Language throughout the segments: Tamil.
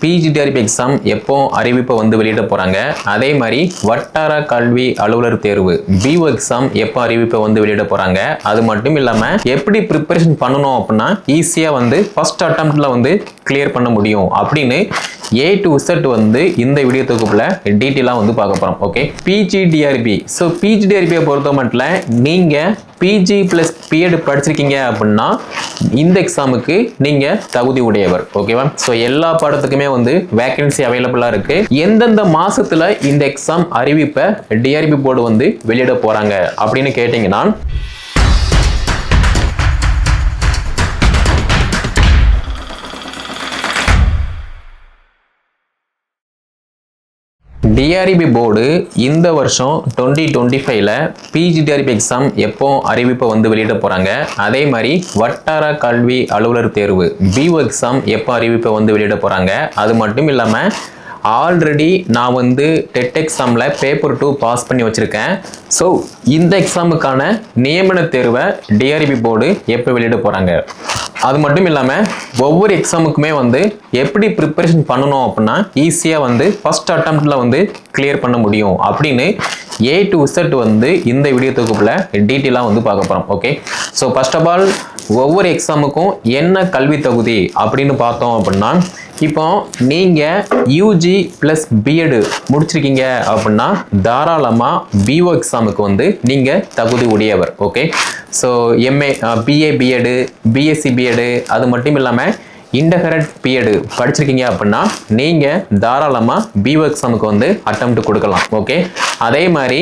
பிஜிடிஆர்பி எக்ஸாம் எப்போ அறிவிப்பை வந்து வெளியிட போகிறாங்க அதே மாதிரி வட்டார கல்வி அலுவலர் தேர்வு பிஓ எக்ஸாம் எப்போ அறிவிப்பை வந்து வெளியிட போகிறாங்க அது மட்டும் இல்லாமல் எப்படி ப்ரிப்பரேஷன் பண்ணணும் அப்படின்னா ஈஸியாக வந்து ஃபர்ஸ்ட் அட்டம்ப்டில் வந்து கிளியர் பண்ண முடியும் அப்படின்னு ஏ டு Z வந்து இந்த வீடியோ தொகுப்பில் டீட்டெயிலாக வந்து பார்க்க போகிறோம் ஓகே பிஜிடிஆர்பி ஸோ பிஜிடிஆர்பியை பொறுத்த மட்டும் நீங்கள் பிஜி ப்ளஸ் பிஎட் படிச்சிருக்கீங்க அப்படின்னா இந்த எக்ஸாமுக்கு நீங்கள் தகுதி உடையவர். ஓகேவா ஸோ எல்லா பாடத்துக்குமே வந்து வேகன்சி அவைலபிளாக இருக்கு. எந்தெந்த மாசத்துல இந்த எக்ஸாம் அறிவிப்பை டிஆர்பி போர்டு வந்து வெளியிட போறாங்க அப்படின்னு கேட்டிங்கன்னா டிஆர்இபி போர்டு இந்த வருஷம் டுவெண்ட்டி டுவெண்ட்டி ஃபைவ்ல பிஜிடிஆர்பி எக்ஸாம் எப்போ அறிவிப்பை வந்து வெளியிட போகிறாங்க அதே மாதிரி வட்டார கல்வி அலுவலர் தேர்வு பிஓ எக்ஸாம் எப்போ அறிவிப்பை வந்து வெளியிட போகிறாங்க அது மட்டும் இல்லாமல் ஆல்ரெடி நான் வந்து டெட் எக்ஸாமில் பேப்பர் டூ பாஸ் பண்ணி வச்சுருக்கேன். ஸோ இந்த எக்ஸாமுக்கான நியமன தேர்வை டிஆர்பி போர்டு எப்போ வெளியிட போகிறாங்க அது மட்டும் இல்லாமல் ஒவ்வொரு எக்ஸாமுக்குமே வந்து எப்படி ப்ரிப்பரேஷன் பண்ணணும் அப்படின்னா ஈஸியாக வந்து ஃபஸ்ட் அட்டம்ப்டில் வந்து கிளியர் பண்ண முடியும் அப்படின்னு ஏ டு இசட் வந்து இந்த வீடியோ தொகுப்பில் டீட்டெயிலாக வந்து பார்க்க போகிறோம் okay so first of all ஒவ்வொரு எக்ஸாமுக்கும் என்ன கல்வி தகுதி அப்படின்னு பார்த்தோம் அப்படின்னா இப்போ நீங்கள் யூஜி ப்ளஸ் பிஎடு முடிச்சிருக்கீங்க அப்படின்னா தாராளமாக பிஓ எக்ஸாமுக்கு வந்து நீங்கள் தகுதி உடையவர் okay so MA BA BEd BSc BEd அது மட்டும் இல்லாமல் இன்டகரட் பிஎடு படிச்சிருக்கீங்க அப்படின்னா நீங்கள் தாராளமாக பிஓ எக்ஸாமுக்கு வந்து அட்டம் கொடுக்கலாம் ஓகே அதே மாதிரி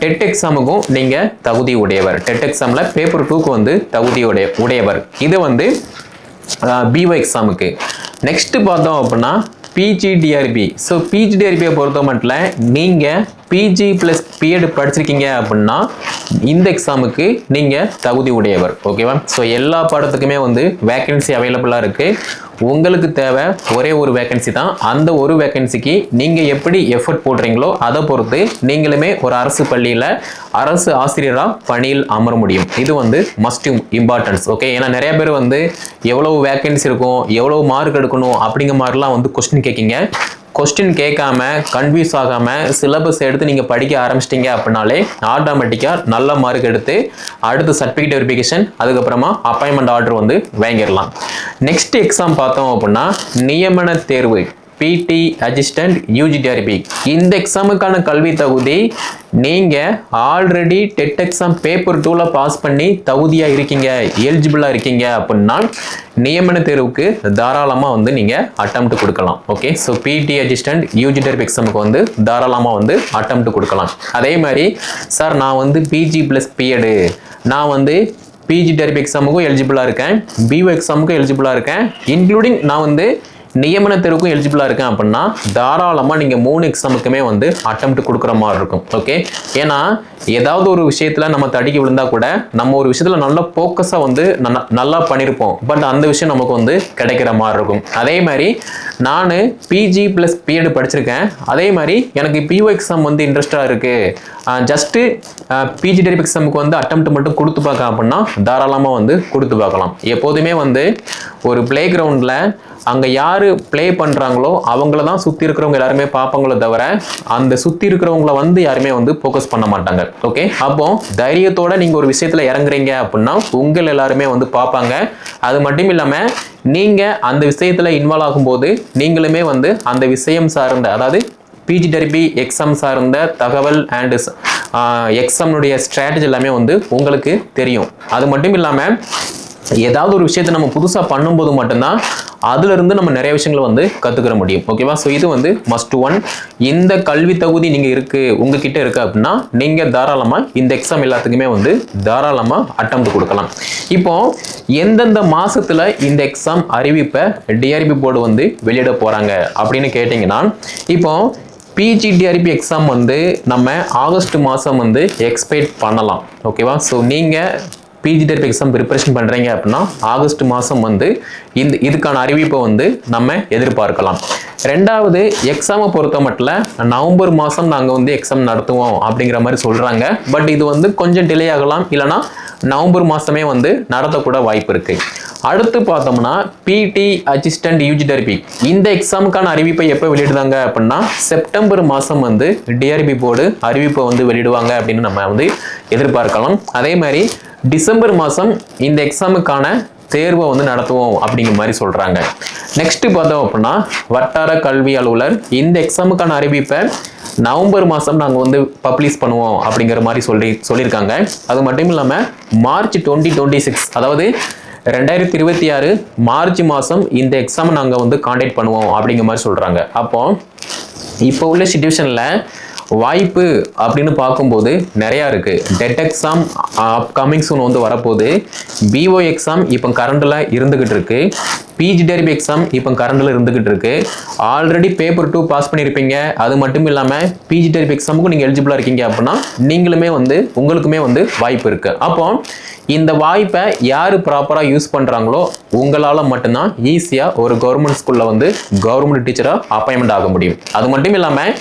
டெட் எக்ஸாமுக்கும் நீங்கள் தகுதி உடையவர். டெட் எக்ஸாமில் பேப்பர் டூக்கு வந்து தகுதி உடைய உடையவர். இது வந்து பிஓ எக்ஸாமுக்கு நெக்ஸ்ட் பார்த்தோம் அப்படின்னா பிஜிடிஆர்பி ஸோ பிஜிடிஆர்பியை பொறுத்த மட்டும் நீங்கள் பிஜி ப்ளஸ் பிஎட் படிச்சிருக்கீங்க அப்படின்னா இந்த எக்ஸாமுக்கு நீங்கள் தகுதி உடையவர். ஓகேவா ஸோ எல்லா பாடத்துக்குமே வந்து வேக்கன்சி அவைலபிளாக இருக்குது உங்களுக்கு தேவை ஒரே ஒரு வேகன்சி தான். அந்த ஒரு வேகன்சிக்கு நீங்கள் எப்படி எஃபர்ட் போடுறீங்களோ அதை பொறுத்து நீங்களுமே ஒரு அரசு பள்ளியில் அரசு ஆசிரியராக பணியில் அமர முடியும். இது வந்து மஸ்ட் இம்பார்ட்டன்ஸ் ஓகே ஏன்னா நிறைய பேர் வந்து எவ்வளோ வேகன்சி இருக்கும் எவ்வளோ மார்க் எடுக்கணும் அப்படிங்கிற மாதிரிலாம் வந்து கொஸ்டின் கேட்கிங்க. கொஸ்டின் கேட்காம கன்ஃபியூஸ் ஆகாமல் சிலபஸ் எடுத்து நீங்கள் படிக்க ஆரம்பிச்சிட்டிங்க அப்படின்னாலே ஆட்டோமேட்டிக்காக நல்ல மார்க் எடுத்து அடுத்து சர்டிஃபிகேட் வெரிஃபிகேஷன் அதுக்கப்புறமா அப்பாயின்மெண்ட் ஆர்டர் வந்து வாங்கிடலாம். நெக்ஸ்ட் எக்ஸாம் பார்த்தோம் அப்படின்னா நியமன தேர்வு. பிடி அசிஸ்டன்ட் யூஜிடிஆர்பி இந்த எக்ஸாமுக்கான கல்வி தகுதி நீங்கள் ஆல்ரெடி டெட் எக்ஸாம் பேப்பர் டூவில் பாஸ் பண்ணி தகுதியாக இருக்கீங்க எலிஜிபிளாக இருக்கீங்க அப்படின்னா நியமன தேர்வுக்கு தாராளமாக வந்து நீங்கள் அட்டம்ப்ட் கொடுக்கலாம். Okay so BT assistant UGTRB எக்ஸாமுக்கு வந்து தாராளமாக வந்து அட்டம்ப்ட் கொடுக்கலாம். அதே மாதிரி சார் நான் வந்து பிஜி ப்ளஸ் பிஎடு நான் வந்து பிஜி டெரிபி எக்ஸாமுக்கும் எலிஜிபிளாக இருக்கேன் பிஓ எக்ஸாமுக்கும் எலிஜிபிளாக இருக்கேன் இன்க்ளூடிங் நான் வந்து நியமனத்திற்கும் எலிஜிபிளாக இருக்கேன் அப்படின்னா தாராளமாக நீங்கள் மூணு எக்ஸாமுக்குமே வந்து அட்டம் கொடுக்குற மாதிரி இருக்கும். ஓகே ஏன்னா ஏதாவது ஒரு விஷயத்தில் நம்ம தடுக்கி விழுந்தா கூட நம்ம ஒரு விஷயத்தில் நல்ல ஃபோக்கஸாக வந்து நல்லா பண்ணியிருப்போம் பட் அந்த விஷயம் நமக்கு வந்து கிடைக்கிற மாதிரி இருக்கும். அதே மாதிரி நான் பிஜி ப்ளஸ் பிஎட் படிச்சிருக்கேன். அதே மாதிரி எனக்கு பிஓ எக்ஸாம் வந்து இன்ட்ரெஸ்டாக இருக்குது ஜஸ்ட்டு பிஜி டெரிப் எக்ஸாமுக்கு வந்து அட்டம் மட்டும் கொடுத்து பார்க்க அப்படின்னா தாராளமாக வந்து கொடுத்து பார்க்கலாம். எப்போதுமே வந்து ஒரு பிளே கிரவுண்டில் அங்கே யார் ப்ளே பண்ணுறாங்களோ அவங்கள தான் சுற்றி இருக்கிறவங்க எல்லாருமே பார்ப்பாங்களோ தவிர அந்த சுற்றி இருக்கிறவங்கள வந்து யாருமே வந்து ஃபோக்கஸ் பண்ண மாட்டாங்க. ஓகே அப்போ தைரியத்தோட நீங்கள் ஒரு விஷயத்தில் இறங்குறீங்க அப்படின்னா உங்கள் எல்லாருமே வந்து பார்ப்பாங்க. அது மட்டும் இல்லாமல் நீங்கள் அந்த விஷயத்தில் இன்வால்வ் ஆகும்போது நீங்களுமே வந்து அந்த விஷயம் சார்ந்த அதாவது பிஜி டெரிபி எக்ஸாம் சார்ந்த தகவல் அண்டு எக்ஸாம்னுடைய ஸ்ட்ராட்டஜி எல்லாமே வந்து உங்களுக்கு தெரியும். அது மட்டும் இல்லாமல் ஏதாவது ஒரு விஷயத்தை நம்ம புதுசாக பண்ணும்போது மட்டும்தான் அதுலேருந்து நம்ம நிறைய விஷயங்களை வந்து கற்றுக்கிற முடியும். ஓகேவா ஸோ இது வந்து மஸ்ட் ஒன் இந்த கல்வி தகுதி நீங்கள் இருக்குது உங்ககிட்ட இருக்குது அப்படின்னா நீங்கள் தாராளமாக இந்த எக்ஸாம் எல்லாத்துக்குமே வந்து தாராளமாக அட்டம்ப்ட் கொடுக்கலாம். இப்போ எந்தெந்த மாதத்தில் இந்த எக்ஸாம் அறிவிப்பை டிஆர்பி போர்டு வந்து வெளியிட போகிறாங்க அப்படின்னு கேட்டிங்கன்னா இப்போ பிஜிடிஆர்பி எக்ஸாம் வந்து நம்ம ஆகஸ்ட் மாதம் வந்து எக்ஸ்பெக்ட் பண்ணலாம். ஓகேவா ஸோ நீங்கள் பிஜிடிஆர்பி எக்ஸாம் ப்ரிப்பரேஷன் பண்ணுறீங்க அப்படின்னா ஆகஸ்ட் மாதம் வந்து இந்த இதுக்கான அறிவிப்பை வந்து நம்ம எதிர்பார்க்கலாம். ரெண்டாவது எக்ஸாமை பொறுத்த மட்டும் நவம்பர் மாதம் நாங்கள் வந்து எக்ஸாம் நடத்துவோம் அப்படிங்கிற மாதிரி சொல்கிறாங்க பட் இது வந்து கொஞ்சம் டிலே ஆகலாம். இல்லைனா நவம்பர் மாதமே வந்து நடத்தக்கூட வாய்ப்பு இருக்குது அடுத்து பார்த்தோம்னா பிடி அசிஸ்டன்ட் யூஜி டிஆர்பி இந்த எக்ஸாமுக்கான அறிவிப்பை எப்போ வெளியிடுதாங்க அப்படின்னா செப்டம்பர் மாதம் வந்து டிஆர்பி போர்டு அறிவிப்பை வந்து வெளியிடுவாங்க அப்படின்னு நம்ம வந்து எதிர்பார்க்கலாம். அதே மாதிரி டிசம்பர் மாதம் இந்த எக்ஸாமுக்கான தேர்வை வந்து நடத்துவோம் அப்படிங்கிற மாதிரி சொல்கிறாங்க நெக்ஸ்ட் பார்த்தோம் அப்படின்னா வட்டார கல்வி அலுவலர் இந்த எக்ஸாமுக்கான அறிவிப்பை நவம்பர் மாதம் நாங்கள் வந்து பப்ளிஷ் பண்ணுவோம் அப்படிங்கிற மாதிரி சொல்லி சொல்லியிருக்காங்க. அது மட்டும் இல்லாமல் மார்ச் டுவெண்ட்டி டுவெண்ட்டி சிக்ஸ் அதாவது ரெண்டாயிரத்தி இருபத்தி ஆறு மார்ச் மாதம் இந்த எக்ஸாம் நாங்கள் வந்து காண்டாக்ட் பண்ணுவோம் அப்படிங்கிற மாதிரி சொல்கிறாங்க அப்போ இப்போ உள்ள சுச்சுவேஷனில் வாய்ப்பு அப்படின்னு பார்க்கும்போது நிறையா இருக்குது டெட் எக்ஸாம் அப்கமிங் சூன் வந்து வரப்போகுது. பிஓ எக்ஸாம் இப்போ கரண்டில் இருந்துக்கிட்டு இருக்கு. பிஜி டெரிபி எக்ஸாம் இப்போ கரண்டில் இருந்துக்கிட்டு இருக்கு. ஆல்ரெடி பேப்பர் டூ பாஸ் பண்ணியிருப்பீங்க அது மட்டும் இல்லாமல் பிஜி டெரிபி எக்ஸாமுக்கும் நீங்கள் எலிஜிபிளாக இருக்கீங்க அப்படின்னா நீங்களுமே வந்து உங்களுக்குமே வந்து வாய்ப்பு இருக்குது அப்போ இந்த வாய்ப்பை யார் ப்ராப்பராக யூஸ் பண்ணுறாங்களோ உங்களால் மட்டும்தான் ஈஸியாக ஒரு கவர்மெண்ட் ஸ்கூலில் வந்து கவர்மெண்ட் டீச்சராக அப்பாயின்மெண்ட் ஆக முடியும். அது மட்டும் இல்லாமல்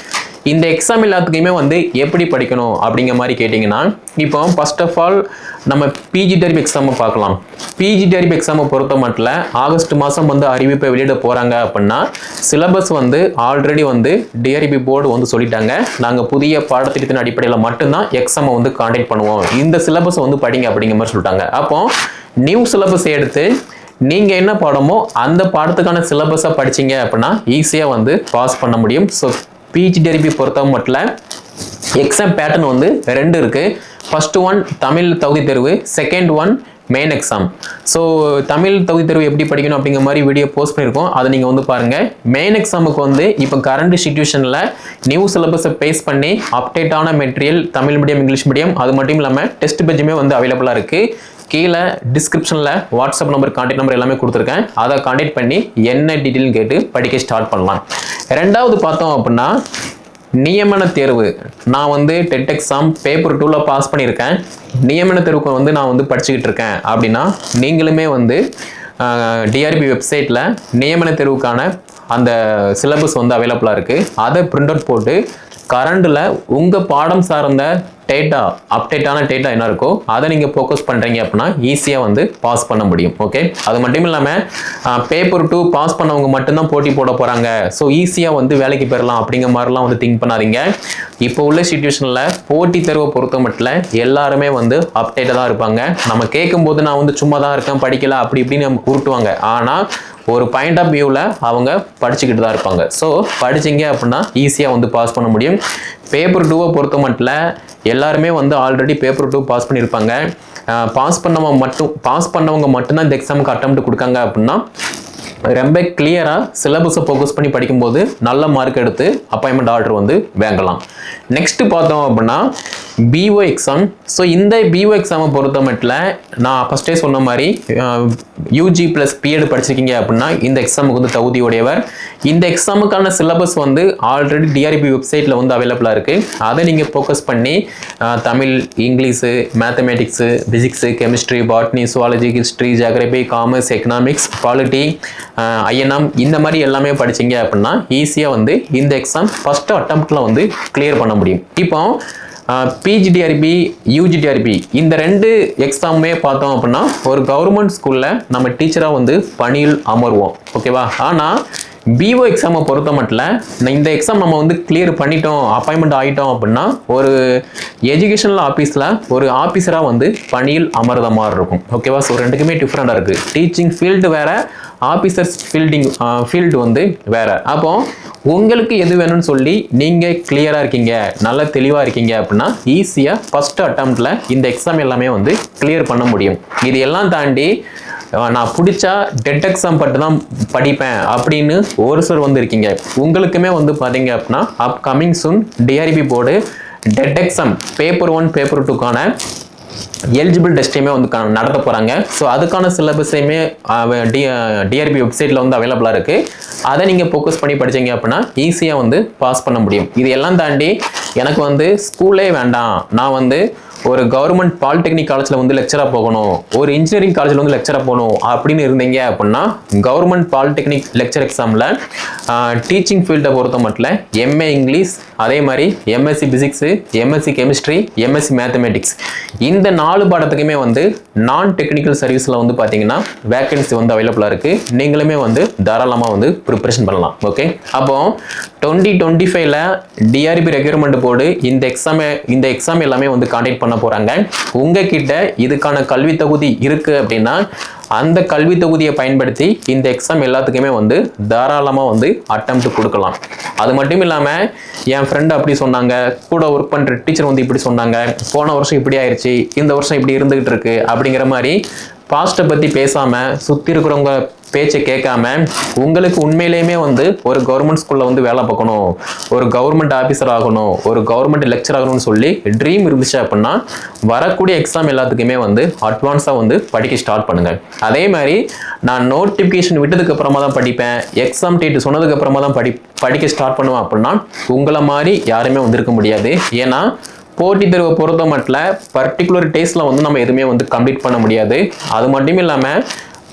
இந்த எக்ஸாம் எல்லாத்துக்குமே வந்து எப்படி படிக்கணும் அப்படிங்கிற மாதிரி கேட்டிங்கன்னா இப்போ ஃபர்ஸ்ட் ஆஃப் ஆல் நம்ம பிஜி டெரிப் எக்ஸாமை பார்க்கலாம். பிஜி டெரிப் எக்ஸாமை பொறுத்த மட்டும் ஆகஸ்ட் மாதம் வந்து அறிவிப்பை வெளியிட போகிறாங்க அப்படின்னா சிலபஸ் வந்து ஆல்ரெடி வந்து டிஆர்பி போர்டு வந்து சொல்லிட்டாங்க. நாங்கள் புதிய பாடத்திட்டத்தின் அடிப்படையில் மட்டும்தான் எக்ஸாமை வந்து காண்டாக்ட் பண்ணுவோம். இந்த சிலபஸ் வந்து படிங்க அப்படிங்கிற மாதிரி சொல்லிட்டாங்க. அப்போ நியூ சிலபஸ் எடுத்து நீங்கள் என்ன பாடமோ அந்த பாடத்துக்கான சிலபஸை படிச்சீங்க அப்படின்னா ஈஸியாக வந்து பாஸ் பண்ண முடியும். ஸோ பிஜி டெரிபி பொறுத்த மட்டும் எக்ஸாம் பேட்டர்ன் வந்து ரெண்டு இருக்குது ஃபர்ஸ்ட் ஒன் தமிழ் தகுதி தேர்வு. Second one main exam so Tamil தகுதி தேர்வு எப்படி படிக்கணும் அப்படிங்கிற மாதிரி வீடியோ போஸ்ட் பண்ணியிருக்கோம். அதை நீங்கள் வந்து பாருங்கள் மெயின் எக்ஸாமுக்கு வந்து இப்போ கரண்ட் சுச்சுவேஷனில் நியூ சிலபஸை பேஸ் பண்ணி அப்டேட்டான material Tamil medium English medium அது மட்டும் இல்லாமல் டெஸ்ட் பெஞ்சுமே வந்து அவைலபிளாக இருக்குது கீழே டிஸ்கிரிப்ஷனில் வாட்ஸ்அப் நம்பர் கான்டாக்ட் நம்பர் எல்லாமே கொடுத்துருக்கேன். அதை கான்டாக்ட் பண்ணி என்ன டீட்டெயில்னு கேட்டு படிக்க ஸ்டார்ட் பண்ணலாம். ரெண்டாவது பார்த்தோம் அப்படின்னா நியமன தேர்வு. நான் வந்து டெட் எக்ஸாம் பேப்பர் டூவில் பாஸ் பண்ணியிருக்கேன். நியமன தேர்வுக்கு வந்து நான் வந்து படிச்சுக்கிட்டு இருக்கேன். அப்படின்னா நீங்களுமே வந்து டிஆர்பி வெப்சைட்டில் நியமன தேர்வுக்கான அந்த சிலபஸ் வந்து அவைலபிளாக இருக்குது அதை பிரிண்ட் அவுட் போட்டு கரண்டில் உங்கள் பாடம் சார்ந்த டேட்டா அப்டேட்டான டேட்டா என்ன இருக்கோ அதை நீங்கள் ஃபோக்கஸ் பண்ணுறீங்க அப்படின்னா ஈஸியாக வந்து பாஸ் பண்ண முடியும் ஓகே அது மட்டும் இல்லாமல் பேப்பர் டூ பாஸ் பண்ணவங்க மட்டும்தான் போட்டி போட போகிறாங்க ஸோ ஈஸியாக வந்து வேலைக்கு பெறலாம் அப்படிங்கிற மாதிரிலாம் வந்து திங்க் பண்ணாதீங்க. இப்போ உள்ள சுச்சுவேஷனில் போட்டி தேர்வை பொறுத்த மட்டும் எல்லாருமே வந்து அப்டேட்டாக தான் இருப்பாங்க. நம்ம கேட்கும்போது நான் வந்து சும்மா தான் இருக்கேன் படிக்கல அப்படி இப்படின்னு நம்ம உருட்டுவாங்க. ஆனால் ஒரு பாயிண்ட் ஆஃப் வியூவில் அவங்க படிச்சுக்கிட்டு தான் இருப்பாங்க. ஸோ படிச்சிங்க அப்படின்னா ஈஸியாக வந்து பாஸ் பண்ண முடியும். பேப்பர் டூவை பொறுத்த மட்டும் எல்லாருமே வந்து ஆல்ரெடி பேப்பர் டூ பாஸ் பண்ணியிருப்பாங்க பாஸ் பண்ணவங்க மட்டும் பாஸ் பண்ணவங்க மட்டும்தான் இந்த எக்ஸாமுக்கு அட்டம் கொடுக்காங்க அப்படின்னா ரொம்ப கிளியராக சிலபஸை ஃபோக்கஸ் பண்ணி படிக்கும்போது நல்ல மார்க் எடுத்து அப்பாயின்மெண்ட் ஆர்டர் வந்து வாங்கலாம். நெக்ஸ்ட் பார்த்தோம் அப்படின்னா பிஓ எக்ஸாம் ஸோ இந்த பிஓ எக்ஸாமை பொறுத்த மட்டும் நான் ஃபஸ்ட்டே சொன்ன மாதிரி யூஜி ப்ளஸ் பிஎட் படிச்சிருக்கீங்க அப்படின்னா இந்த எக்ஸாமுக்கு வந்து தகுதியுடையவர். இந்த எக்ஸாமுக்கான சிலபஸ் வந்து ஆல்ரெடி டிஆர்பி வெப்சைட்டில் வந்து அவைலபிளாக இருக்குது அதை நீங்கள் ஃபோக்கஸ் பண்ணி Tamil English mathematics physics chemistry botany zoology history geography commerce economics polity INM இந்த மாதிரி எல்லாமே படிச்சீங்க அப்படின்னா ஈஸியாக வந்து இந்த எக்ஸாம் ஃபஸ்ட்டு அட்டம்ப்டில் வந்து கிளியர் பண்ண முடியும். இப்போ பிஜிடிஆர்பி யூஜிடிஆர்பி இந்த ரெண்டு எக்ஸாமுமே பார்த்தோம் அப்படின்னா ஒரு கவர்மெண்ட் ஸ்கூலில் நம்ம டீச்சராக வந்து பணியில் அமர்வோம். ஓகேவா ஆனால் பிஓ எக்ஸாமை பொறுத்த மட்டும் இந்த எக்ஸாம் நம்ம வந்து கிளியர் பண்ணிட்டோம் அப்பாயின்மெண்ட் ஆகிட்டோம் அப்படின்னா ஒரு எஜுகேஷனல் ஆஃபீஸில் ஒரு ஆஃபீஸராக வந்து பணியில் அமர்ந்த மாதிரி இருக்கும். ஓகேவா ஸோ ரெண்டுக்குமே டிஃப்ரெண்டாக இருக்குது டீச்சிங் ஃபீல்டு வேறு ஆஃபீஸர்ஸ் ஃபீல்டிங் ஃபீல்டு வந்து வேறு. அப்போ உங்களுக்கு எது வேணும்னு சொல்லி நீங்கள் கிளியராக இருக்கீங்க நல்ல தெளிவாக இருக்கீங்க அப்படின்னா ஈஸியாக ஃபஸ்ட்டு அட்டம்ப்டில் இந்த எக்ஸாம் எல்லாமே வந்து கிளியர் பண்ண முடியும். இது எல்லாம் தாண்டி நான் பிடிச்சா டெட் எக்ஸாம் பட்டு தான் படிப்பேன் அப்படின்னு ஒரு சிலர் வந்து இருக்கீங்க. உங்களுக்குமே வந்து பார்த்தீங்க அப்படின்னா upcoming soon TRB board TET exam paper one paper டூக்கான eligible டெஸ்ட்டையுமே வந்து க- நடத்த போகிறாங்க ஸோ அதுக்கான சிலபஸையுமே டி டிஆர்பி வெப்சைட்டில் வந்து அவைலபிளாக இருக்குது அதை நீங்கள் ஃபோக்கஸ் பண்ணி படிச்சீங்க அப்படின்னா ஈஸியாக வந்து பாஸ் பண்ண முடியும். இது எல்லாம் தாண்டி எனக்கு வந்து ஸ்கூலே வேண்டாம். நான் வந்து ஒரு கவர்மெண்ட் பாலிடெக்னிக் காலேஜில் வந்து லெக்சராக போகணும். ஒரு இன்ஜினியரிங் காலேஜில் வந்து லெக்சராக போகணும் அப்படின்னு இருந்தீங்க அப்படின்னா கவர்மெண்ட் பாலிடெக்னிக் லெக்சர் எக்ஸாமில் டீச்சிங் ஃபீல்டை பொறுத்த மட்டும் எம்ஏ இங்கிலீஷ் அதே மாதிரி MSc physics MSc chemistry MSc mathematics இந்த நாலு பாடத்துக்குமே வந்து நான் டெக்னிக்கல் சர்வீஸில் வந்து பார்த்தீங்கன்னா வேக்கன்சி வந்து அவைலபிளாக இருக்குது நீங்களுமே வந்து தாராளமாக வந்து ப்ரிப்பரேஷன் பண்ணலாம். ஓகே அப்போ டுவெண்ட்டி டுவெண்ட்டி ஃபைவ்ல டிஆர்பி ரெக்யூர்மெண்ட் போர்டு இந்த எக்ஸாமை இந்த எக்ஸாம் எல்லாமே வந்து கான்டெக்ட் பண்ண போகிறாங்க உங்ககிட்ட இதுக்கான கல்வி தகுதி இருக்குது அப்படின்னா அந்த கல்வி தொகுதியை பயன்படுத்தி இந்த எக்ஸாம் எல்லாத்துக்குமே வந்து தாராளமாக வந்து அட்டம் கொடுக்கலாம். அது மட்டும் இல்லாமல் என் ஃப்ரெண்டு அப்படி சொன்னாங்க கூட ஒர்க் பண்ணுற டீச்சர் வந்து இப்படி சொன்னாங்க போன வருஷம் இப்படி ஆயிடுச்சு இந்த வருஷம் இப்படி இருந்துகிட்டு இருக்கு அப்படிங்கிற மாதிரி பாஸ்ட்டை பற்றி பேசாமல் சுற்றி இருக்கிறவங்க பேச்சை கேட்காம உங்களுக்கு உண்மையிலேயுமே வந்து ஒரு கவர்மெண்ட் ஸ்கூலில் வந்து வேலை பார்க்கணும் ஒரு கவர்மெண்ட் ஆஃபீஸர் ஆகணும் ஒரு கவர்மெண்ட் லெக்சர் ஆகணும்னு சொல்லி ட்ரீம் இருந்துச்சு அப்படின்னா வரக்கூடிய எக்ஸாம் எல்லாத்துக்குமே வந்து அட்வான்ஸாக வந்து படிக்க ஸ்டார்ட் பண்ணுங்கள் அதே மாதிரி நான் நோட்டிஃபிகேஷன் விட்டதுக்கு அப்புறமா தான் படிப்பேன் எக்ஸாம் டேட் சொன்னதுக்கு அப்புறமா தான் படி படிக்க ஸ்டார்ட் பண்ணுவேன் அப்படின்னா உங்களை மாதிரி யாருமே வந்திருக்க முடியாது. ஏன்னா போட்டித் தேர்வை பொறுத்த மட்டும் பர்டிகுலர் டேஸ்ட்டில் வந்து நம்ம எதுவுமே வந்து கம்ப்ளீட் பண்ண முடியாது. அது மட்டும் இல்லாமல்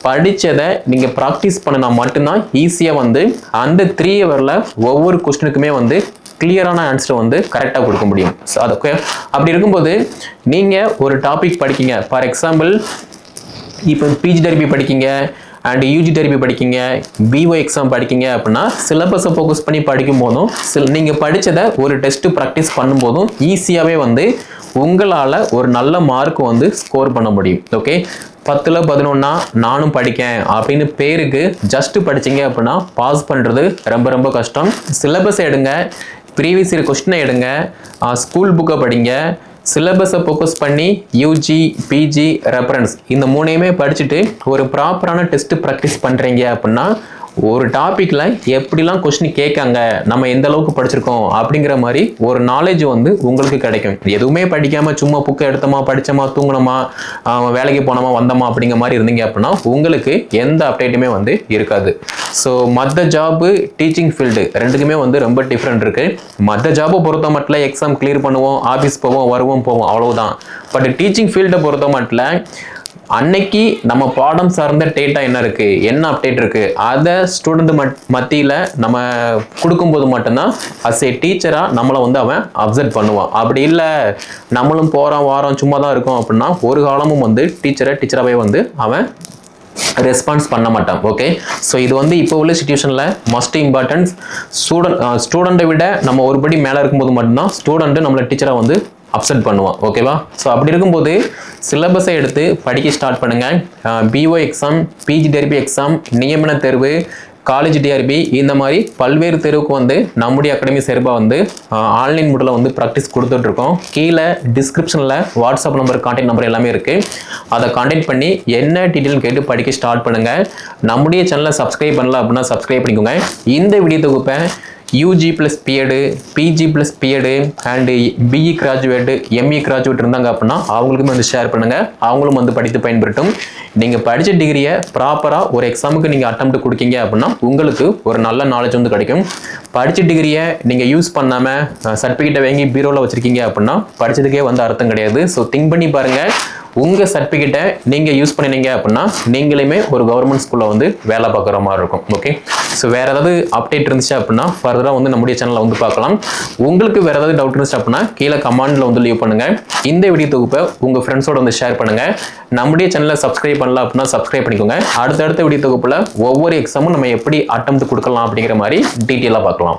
படித்ததை நீங்கள் ப்ராக்டிஸ் பண்ணினா மட்டும்தான் ஈஸியாக வந்து அந்த த்ரீ ஹவரில் ஒவ்வொரு கொஸ்டினுக்குமே வந்து கிளியரான ஆன்சர் வந்து கரெக்டாக கொடுக்க முடியும். ஸோ அதுக்கு அப்படி இருக்கும்போது நீங்கள் ஒரு டாபிக் படிக்கீங்க. ஃபார் எக்ஸாம்பிள் இப்போ பிஜி டெரிபி படிக்கீங்க. அண்ட் யூஜி டெரிபி படிக்கீங்க பிஓ எக்ஸாம் படிக்கீங்க அப்படின்னா சிலபஸை ஃபோக்கஸ் பண்ணி படிக்கும் போதும் சில நீங்கள் படித்ததை ஒரு டெஸ்ட்டு ப்ராக்டிஸ் பண்ணும்போதும் ஈஸியாகவே வந்து உங்களால் ஒரு நல்ல மார்க் வந்து ஸ்கோர் பண்ண முடியும். ஓகே பத்தில் பதினொன்னா நானும் படிக்கேன் அப்படின்னு பேருக்கு ஜஸ்ட்டு படிச்சீங்க அப்படின்னா பாஸ் பண்ணுறது ரொம்ப ரொம்ப கஷ்டம். சிலபஸ் எடுங்க ப்ரீவியஸ் இயர் கொஸ்டினை எடுங்க ஸ்கூல் புக்கை படிங்க சிலபஸை ஃபோக்கஸ் பண்ணி யூஜி பிஜி ரெஃபரன்ஸ் இந்த மூணையுமே படிச்சுட்டு ஒரு ப்ராப்பரான டெஸ்ட் ப்ராக்டிஸ் பண்ணுறீங்க அப்படின்னா ஒரு டாப்பிக்கில் எப்படிலாம் கொஸ்டின் கேட்காங்க நம்ம எந்த அளவுக்கு படிச்சிருக்கோம் அப்படிங்கிற மாதிரி ஒரு நாலேஜ் வந்து உங்களுக்கு கிடைக்கும். எதுவுமே படிக்காமல் சும்மா புக்கை எடுத்தோமா படித்தோமா தூங்கினோமா வேலைக்கு போனோமா வந்தோமா அப்படிங்கிற மாதிரி இருந்தீங்க அப்படின்னா உங்களுக்கு எந்த அப்டேட்டுமே வந்து இருக்காது. ஸோ மற்ற ஜாபு டீச்சிங் ஃபீல்டு ரெண்டுக்குமே வந்து ரொம்ப டிஃப்ரெண்ட் இருக்குது மற்ற ஜாபை பொறுத்த மட்டும் எக்ஸாம் கிளியர் பண்ணுவோம் ஆஃபீஸ் போவோம் வருவோம் போவோம் அவ்வளோதான் பட் டீச்சிங் ஃபீல்டை பொறுத்த மட்டும் அன்னைக்கு நம்ம பாடம் சார்ந்த டேட்டா என்ன இருக்கு? என்ன அப்டேட் இருக்கு? அதை ஸ்டூடெண்ட் மத்தியில் நம்ம கொடுக்கும்போது மட்டும்தான் அஸ் ஏ டீச்சராக நம்மளை வந்து அவன் அப்சர்வ் பண்ணுவான். அப்படி இல்லை நம்மளும் போகிறோம் வாரம் சும்மா தான் இருக்கோம் அப்படின்னா ஒரு காலமும் வந்து டீச்சரை டீச்சராகவே வந்து அவன் ரெஸ்பான்ஸ் பண்ண மாட்டான். ஓகே ஸோ இது வந்து இப்போ உள்ள சுச்சுவேஷனில் மஸ்ட் இம்பார்ட்டன்ஸ் ஸ்டூடெண்ட் ஸ்டூடெண்ட்டை விட நம்ம ஒரு படி மேலே இருக்கும்போது மட்டும்தான் ஸ்டூடெண்ட்டு நம்மளை டீச்சராக வந்து அப்செட் பண்ணுவான் ஓகேவா ஸோ அப்படி இருக்கும்போது சிலபஸை எடுத்து படிக்க ஸ்டார்ட் பண்ணுங்கள் PO exam PG TRB exam நியமன தேர்வு காலேஜ் டிஆர்பி இந்த மாதிரி பல்வேறு தேர்வுக்கு வந்து நம்முடைய அகாடமி சார்பாக வந்து ஆன்லைன் முறையில் வந்து ப்ராக்டிஸ் கொடுத்துட்ருக்கோம் கீழே டிஸ்கிரிப்ஷனில் வாட்ஸ்அப் நம்பர் கான்டாக்ட் நம்பர் எல்லாமே இருக்குது அதை கான்டாக்ட் பண்ணி என்ன டீட்டெயில் கேட்டு படிக்க ஸ்டார்ட் பண்ணுங்கள் நம்முடைய சேனலை சப்ஸ்கிரைப் பண்ணல அப்படின்னா சப்ஸ்கிரைப் பண்ணிக்கோங்க. இந்த வீடியோ தொகுப்பை UG plus BEd PG plus BEd and BE graduate ME graduate இருந்தாங்க அப்படின்னா அவங்களுக்குமே வந்து ஷேர் பண்ணுங்கள் அவங்களும் வந்து படித்து பயன்பெறட்டும். நீங்கள் படித்த டிகிரியை ப்ராப்பராக ஒரு எக்ஸாமுக்கு நீங்கள் அட்டம் கொடுக்கீங்க அப்படின்னா உங்களுக்கு ஒரு நல்ல நாலேஜ் வந்து கிடைக்கும். படித்த டிகிரியை நீங்கள் யூஸ் பண்ணாமல் சர்டிஃபிகேட்டை வாங்கி பீரோவில் வச்சுருக்கீங்க அப்படின்னா படித்ததுக்கே வந்து அர்த்தம் கிடையாது. ஸோ திங்க் பண்ணி பாருங்கள் உங்கள் சர்டிஃபிகேட்டை நீங்கள் யூஸ் பண்ணினீங்க அப்படின்னா நீங்களுமே ஒரு கவர்மெண்ட் ஸ்கூலில் வந்து வேலை பார்க்குற மாதிரி இருக்கும். ஓகே ஸோ வேறு ஏதாவது அப்டேட் இருந்துச்சு அப்படின்னா ஃபர்தராக வந்து நம்முடைய சேனலில் வந்து பார்க்கலாம். உங்களுக்கு வேறு ஏதாவது டவுட் இருந்துச்சு அப்படின்னா கீழே கமெண்டில் வந்து லீவ் பண்ணுங்கள் இந்த வீடியோ தொகுப்பை உங்கள் ஃப்ரெண்ட்ஸோட வந்து ஷேர் பண்ணுங்கள் நம்முடைய சேனலை சப்ஸ்கிரைப் பண்ணலாம் அப்படின்னா சப்ஸ்கிரைப் பண்ணிக்கோங்க. அடுத்தடுத்த வீடியோ தொகுப்பில் ஒவ்வொரு எக்ஸாமும் நம்ம எப்படி அட்டம் கொடுக்கலாம் அப்படிங்கிற மாதிரி டீட்டெயிலாக பார்க்கலாம்.